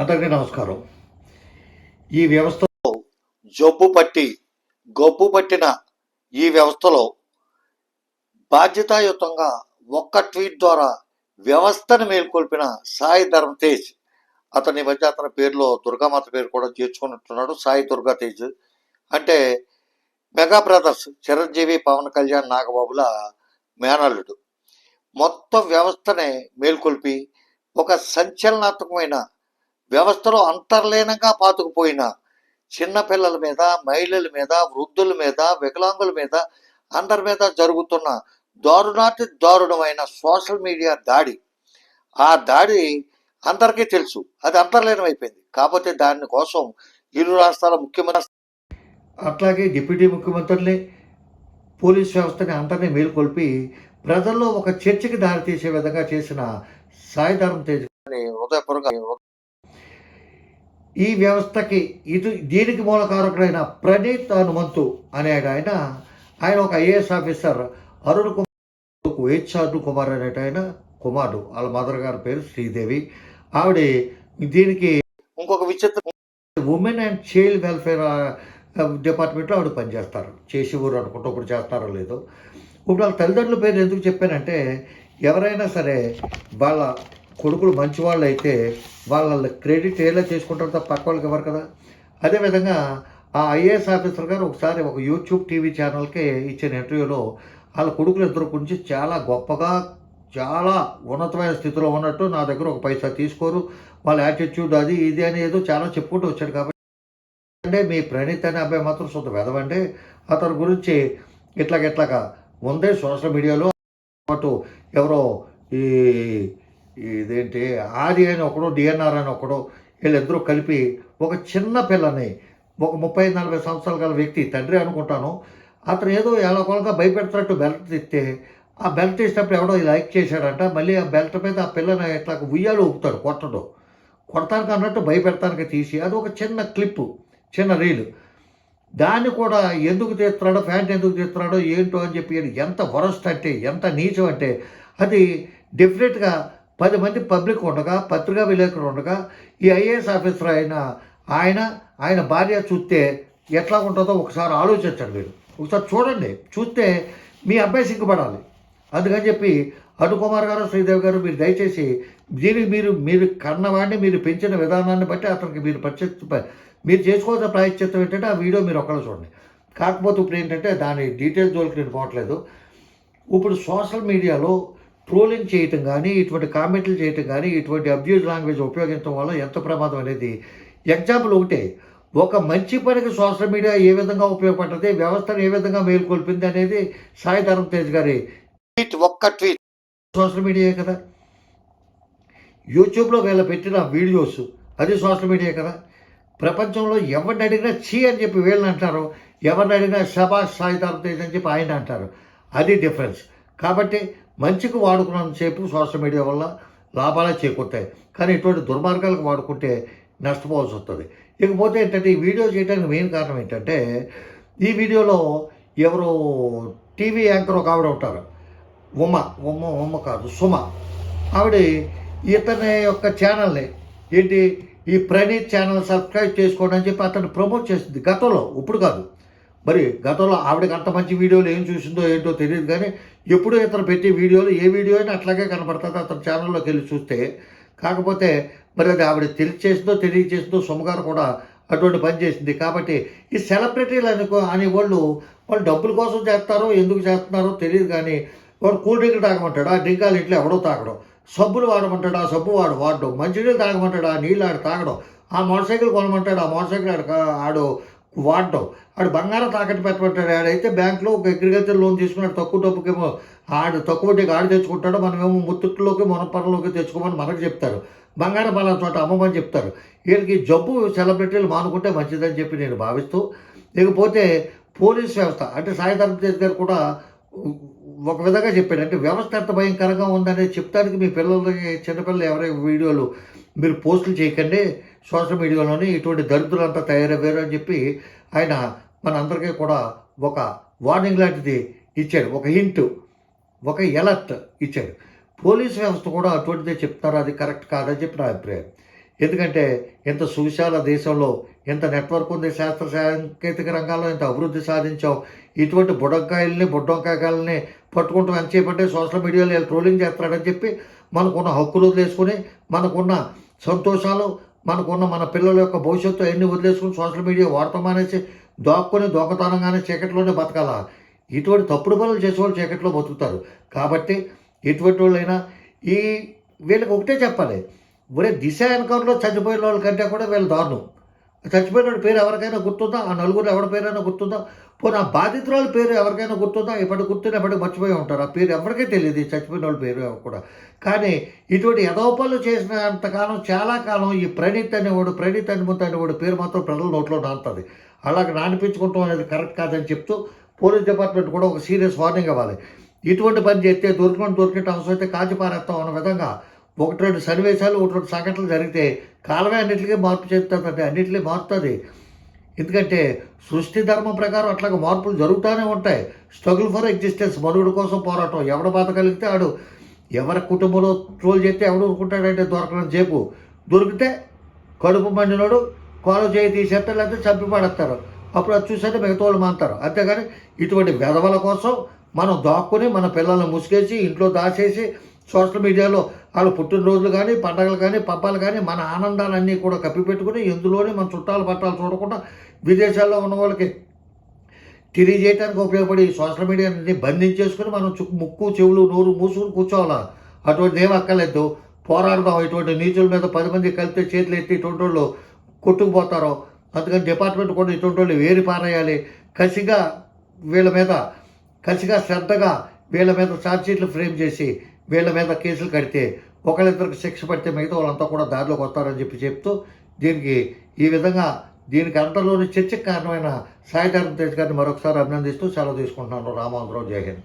అందరికీ నమస్కారం. ఈ వ్యవస్థలో జబ్బు పట్టి గొబ్బు పట్టిన ఈ వ్యవస్థలో బాధ్యతాయుతంగా ఒక్క ట్వీట్ ద్వారా వ్యవస్థను మేల్కొల్పిన సాయి ధర్మ తేజ్. అతని మధ్య అతని పేరులో దుర్గామాత పేరు కూడా చేర్చుకున్నట్టున్నాడు సాయి దుర్గా తేజ్. అంటే మెగా బ్రదర్స్ చిరంజీవి పవన్ కళ్యాణ్ నాగబాబుల మేనల్లుడు. మొత్తం వ్యవస్థనే మేల్కొల్పి ఒక సంచలనాత్మకమైన వ్యవస్థలో అంతర్లీనంగా పాతుకుపోయిన చిన్నపిల్లల మీద మహిళల మీద వృద్ధుల మీద వికలాంగుల మీద అందరి మీద జరుగుతున్న దారుణాతి దారుణమైన సోషల్ మీడియా దాడి. ఆ దాడి అందరికీ తెలుసు. అది అంతర్లీనం అయిపోయింది కాకపోతే దాని కోసం ఇరు రాష్ట్రాల ముఖ్యమంత్రి అట్లాగే డిప్యూటీ ముఖ్యమంత్రుల్ని పోలీస్ వ్యవస్థని అందరినీ మేల్కొల్పి ప్రజల్లో ఒక చర్చకి దారితీసే విధంగా చేసిన సాయిధరం తేజ్ హృదయపూర్వక ఈ వ్యవస్థకి ఇది దీనికి మూలకారకుడైన ప్రణీత్ హనుమంతు అనే ఆయన ఆయన ఒక IAS officer Arun Kumar H Arun Kumar అనేట ఆయన కుమారుడు. వాళ్ళ మదర్ గారి పేరు శ్రీదేవి. ఆవిడ దీనికి ఇంకొక విచిత్ర ఉమెన్ అండ్ చైల్డ్ వెల్ఫేర్ డిపార్ట్మెంట్లో ఆవిడ పనిచేస్తారు. చేసి ఊరు అనుకుంటూ ఇప్పుడు చేస్తారో లేదో. ఇప్పుడు వాళ్ళ తల్లిదండ్రుల పేరు ఎందుకు చెప్పానంటే ఎవరైనా సరే వాళ్ళ కొడుకులు మంచివాళ్ళు అయితే వాళ్ళ క్రెడిట్ ఎలా చేసుకుంటారు తప్ప పక్క వాళ్ళకి ఎవరు కదా? అదేవిధంగా ఆ ఐఏఎస్ ఆఫీసర్ గారు ఒకసారి ఒక యూట్యూబ్ టీవీ ఛానల్కి ఇచ్చిన ఇంటర్వ్యూలో వాళ్ళ కొడుకులు ఇద్దరు గురించి చాలా గొప్పగా చాలా ఉన్నతమైన స్థితిలో ఉన్నట్టు నా దగ్గర ఒక పైసా తీసుకోరు. వాళ్ళ యాటిట్యూడ్ అది ఇది అని ఏదో చాలా చెప్పుకుంటూ వచ్చాడు కాబట్టి. అంటే మీ ప్రణీత్ అనే అబ్బాయి మాత్రం సొంత వెదవండి అతని గురించి ఇట్లాగ ఇట్లాగా ఉందే సోషల్ మీడియాలో. పాటు ఎవరో ఈ ఇదేంటి? ఆది అని ఒకడు డిఎన్ఆర్ అని ఒకడు వీళ్ళిద్దరూ కలిపి ఒక చిన్న పిల్లని ఒక ముప్పై నలభై సంవత్సరాలు గల వ్యక్తి తండ్రి అనుకుంటాను. అతను ఏదో ఎలాగోలాగా భయపెడుతున్నట్టు బెల్ట్ తెస్తే ఆ బెల్ట్ తీసినప్పుడు ఎవడో లైక్ చేశాడంట మళ్ళీ ఆ బెల్ట్ మీద ఆ పిల్లని ఇట్లా ఉయ్యాలు ఊపుతాడు కొట్టడు. కొడతానికి అన్నట్టు భయపెడతానికి తీసి అది ఒక చిన్న క్లిప్పు చిన్న రీలు. దాన్ని కూడా ఎందుకు తీస్తున్నాడో ఫ్యాంట్ ఎందుకు తీస్తున్నాడో ఏంటో అని చెప్పి ఎంత వరస్ట్ అంటే ఎంత నీచం అంటే అది డెఫినెట్గా పది మంది పబ్లిక్ ఉండగా పత్రికా విలేకరులు ఉండగా ఈ ఐఏఎస్ ఆఫీసర్ అయిన ఆయన ఆయన భార్య చూస్తే ఎట్లా ఉంటుందో ఒకసారి ఆలోచించండి మీరు. ఒకసారి చూడండి. చూస్తే మీ అబ్బాయి సిగ్గుపడాలి. అందుకని చెప్పి అటు కుమార్ గారు శ్రీదేవి గారు మీరు దయచేసి దీనికి మీరు మీరు కన్నవాడిని మీరు పెంచిన విధానాన్ని బట్టి అతనికి మీరు పరిచయ మీరు చేసుకోవాల్సిన ప్రాయశ్చిత్తం ఏంటంటే ఆ వీడియో మీరు ఒక్కళ్ళు చూడండి. కాకపోతే ఇప్పుడు ఏంటంటే దాని డీటెయిల్స్ జోలికి నేను పోవట్లేదు. ఇప్పుడు సోషల్ మీడియాలో ట్రోలింగ్ చేయటం కానీ ఇటువంటి కామెంట్లు చేయటం కానీ ఇటువంటి అబ్యూజ్ లాంగ్వేజ్ ఉపయోగించడం వల్ల ఎంత ప్రమాదం అనేది. ఎగ్జాంపుల్ ఒకటే ఒక మంచి పనికి సోషల్ మీడియా ఏ విధంగా ఉపయోగపడ్డది వ్యవస్థను ఏ విధంగా మేల్కొల్పింది అనేది సాయి ధరం తేజ్ గారి ట్వీట్ ఒక్క ట్వీట్. సోషల్ మీడియా కదా? యూట్యూబ్లో వీళ్ళ పెట్టిన వీడియోస్ అది సోషల్ మీడియా కదా? ప్రపంచంలో ఎవరిని అడిగినా చీ అని చెప్పి వీళ్ళని అంటారు ఎవరిని అడిగినా సభా సాయి ధరం తేజ్ అని చెప్పి ఆయన అంటారు. అది డిఫరెన్స్. కాబట్టి మంచికి వాడుకున్నంతసేపు సోషల్ మీడియా వల్ల లాభాలే చేకూరుతాయి. కానీ ఇటువంటి దుర్మార్గాలకు వాడుకుంటే నష్టపోవాల్సి వస్తుంది. ఇకపోతే ఏంటంటే ఈ వీడియో చేయడానికి మెయిన్ కారణం ఏంటంటే ఈ వీడియోలో ఎవరు టీవీ యాంకర్ ఒక ఆవిడ ఉంటారు. ఉమ్మ ఉమ్మ ఉమ్మ కాదు సుమ. ఆవిడ ఇతని యొక్క ఛానల్ని ఏంటి ఈ ప్రణీత్ ఛానల్ సబ్స్క్రైబ్ చేసుకోండి అని చెప్పి అతను ప్రమోట్ చేసింది. గతంలో ఇప్పుడు కాదు. మరి గతంలో ఆవిడకి అంత మంచి వీడియోలు ఏం చూసిందో ఏంటో తెలియదు కానీ ఎప్పుడు ఇతను పెట్టే వీడియోలు ఏ వీడియో అయినా అట్లాగే కనపడుతుంది. అతని ఛానల్లోకి వెళ్ళి చూస్తే కాకపోతే మరి అది ఆవిడ తెలియచేసిందో తెలియచేసిందో సొమ్మగారు కూడా అటువంటి పని చేసింది. కాబట్టి ఈ సెలబ్రిటీలు అనుకో అనే వాళ్ళు వాళ్ళు డబ్బుల కోసం చేస్తారో ఎందుకు చేస్తున్నారో తెలియదు కానీ వాడు కూల్ డ్రింక్ తాగమంటాడు? ఆ డ్రింకాలు ఇంట్లో ఎవడో తాగడం. సబ్బులు వాడమంటాడు? ఆ సబ్బు వాడు వాడడం మంచినీళ్ళు తాగమంటాడు? ఆ నీళ్ళు ఆడు తాగడం. ఆ మోటార్ సైకిల్ కొనమంటాడు? ఆ మోటార్ సైకిల్ ఆడు ఆడు వాడటం. వాడు బంగారం తాకట్టు పెట్టమంటాడు. ఆడైతే బ్యాంకులో ఒక అగ్రికల్చర్ లోన్ తీసుకున్నాడు. తక్కువ డబ్బుకేమో ఆడు తక్కువ వడ్డీకి ఆడు తెచ్చుకుంటాడు. మనమేమో ముత్తుట్లోకి మొనపరలోకి తెచ్చుకోమని మనకు చెప్తారు. బంగారం బలం చోట అమ్మమని చెప్తారు. వీళ్ళకి జబ్బు సెలబ్రిటీలు మానుకుంటే మంచిదని చెప్పి నేను భావిస్తూ లేకపోతే పోలీస్ వ్యవస్థ అంటే సాయి ధర్మతేజ్ గారు కూడా ఒక విధంగా చెప్పాడు. అంటే వ్యవస్థ ఎంత భయంకరంగా ఉందనేది చెప్తానికి మీ పిల్లలకి చిన్నపిల్లలు ఎవరైనా వీడియోలు మీరు పోస్టులు చేయకండి. సోషల్ మీడియాలోని ఇటువంటి దరిద్రులంతా తయారయ్యారు అని చెప్పి ఆయన మనందరికీ కూడా ఒక వార్నింగ్ లాంటిది ఇచ్చాడు. ఒక హింట్ ఒక ఎలర్ట్ ఇచ్చాడు. పోలీస్ వ్యవస్థ కూడా అటువంటిదే చెప్తారు. అది కరెక్ట్ కాదని చెప్పి నా అభిప్రాయం. ఎందుకంటే ఇంత సువిశాల దేశంలో ఇంత నెట్వర్క్ ఉంది శాస్త్ర సాంకేతిక రంగాల్లో ఇంత అభివృద్ధి సాధించాం ఇటువంటి బుడంకాయల్ని బుడ్డొంకాయల్ని పట్టుకుంటూ ఎంతసేపంటే సోషల్ మీడియాలో వీళ్ళు ట్రోలింగ్ చేస్తాడని చెప్పి మనకున్న హక్కులు వదిలేసుకుని మనకున్న సంతోషాలు మనకున్న మన పిల్లల యొక్క భవిష్యత్తు అన్ని వదిలేసుకుని సోషల్ మీడియా వాడటం అనేసి దాక్కుని దొంగతనంగానే చీకట్లోనే బతకాల? ఇటువంటి తప్పుడు పనులు చేసేవాళ్ళు చీకట్లో బతుకుతారు. కాబట్టి ఎటువంటి వాళ్ళైనా ఈ వీళ్ళకి ఒకటే చెప్పాలి. ఒరే దిశ ఎన్కౌంటర్లో చచ్చిపోయిన వాళ్ళ కంటే కూడా వీళ్ళు దారుణం. చచ్చిపోయిన వాడి పేరు ఎవరికైనా గుర్తుందా? ఆ నలుగురు ఎవరి పేరైనా గుర్తుందా? పోనీ ఆ బాధితురాల పేరు ఎవరికైనా గుర్తుందా? ఇప్పటి గుర్తున్న ఎప్పటికి మర్చిపోయి ఉంటారు. ఆ పేరు ఎవరికీ తెలియదు చచ్చిపోయిన వాళ్ళ పేరు కూడా. కానీ ఇటువంటి యథోపలు చేసిన అంతకాలం చాలా కాలం ఈ ప్రణీత్ అనేవాడు ప్రణీత్ అనుమతి అనేవాడు పేరు మాత్రం ప్రజల నోట్లో నానుతుంది. అలాగే నానిపించుకుంటాం అనేది కరెక్ట్ కాదని చెప్తూ పోలీస్ డిపార్ట్మెంట్ కూడా ఒక సీరియస్ వార్నింగ్ ఇవ్వాలి. ఇటువంటి పని చేస్తే దొరికిన దొరికిన అవసరం అయితే కాచి పారేస్తాం అన్న విధంగా ఒకటి రెండు సన్నివేశాలు ఒకటి రెండు సంఘటనలు జరిగితే కాలమే అన్నిటికీ మార్పు చెప్తుందంటే అన్నిటికీ మారుతుంది. ఎందుకంటే సృష్టి ధర్మం ప్రకారం అట్లాగే మార్పులు జరుగుతూనే ఉంటాయి. స్ట్రగుల్ ఫర్ ఎగ్జిస్టెన్స్ మనుగుడు కోసం పోరాటం. ఎవడు బాధ కలిగితే ఆడు ఎవరి కుటుంబంలో ట్రోల్ చేస్తే ఎవడు ఊరుకుంటాడంటే దొరకడం చేపు దొరికితే కడుపు మండినోడు కాలు చేయి తీసేస్తారు లేకపోతే చంపి పడేస్తారు. అప్పుడు అది చూసేస్తే మిగతా వాళ్ళు మాంతారు. అంతేగాని ఇటువంటి వెధవల కోసం మనం దాక్కుని మన పిల్లల్ని ముసుగేసి ఇంట్లో దాచేసి సోషల్ మీడియాలో వాళ్ళు పుట్టినరోజులు కానీ పండగలు కానీ పబ్బాలు కానీ మన ఆనందాలన్నీ కూడా కప్పిపెట్టుకుని ఎందులోనే మన చుట్టాలు పట్టాలు చూడకుండా విదేశాల్లో ఉన్న వాళ్ళకి తెలియజేయడానికి ఉపయోగపడి సోషల్ మీడియాని బంధించేసుకుని మనం ముక్కు చెవులు నోరు మూసుకుని కూర్చోవాలా? అటువంటి ఏం అక్కర్లేదు. పోరాడదాం. ఇటువంటి నీచుల మీద పది మంది కలిస్తే చేతులు ఎత్తి ఇటువంటి వాళ్ళు కొట్టుకుపోతారో. అందుకని డిపార్ట్మెంట్ కూడా ఇటువంటి వాళ్ళు వేరు పారేయాలి. కసిగా వీళ్ళ మీద కసిగా శ్రద్ధగా వీళ్ళ మీద ఛార్జ్షీట్లు ఫ్రేమ్ చేసి వీళ్ళ మీద కేసులు కడితే ఒకళ్ళిద్దరికి శిక్ష పడితే మిగతా వాళ్ళంతా కూడా దారిలోకి వస్తారని చెప్పి చెప్తూ దీనికి ఈ విధంగా దీనికి అంతలోని చర్చకు కారణమైన సాయి ధర్మ తేజ్ గారిని మరొకసారి అభినందిస్తూ సెలవు తీసుకుంటున్నాను. రామాంధ్రరావు జై హింద్.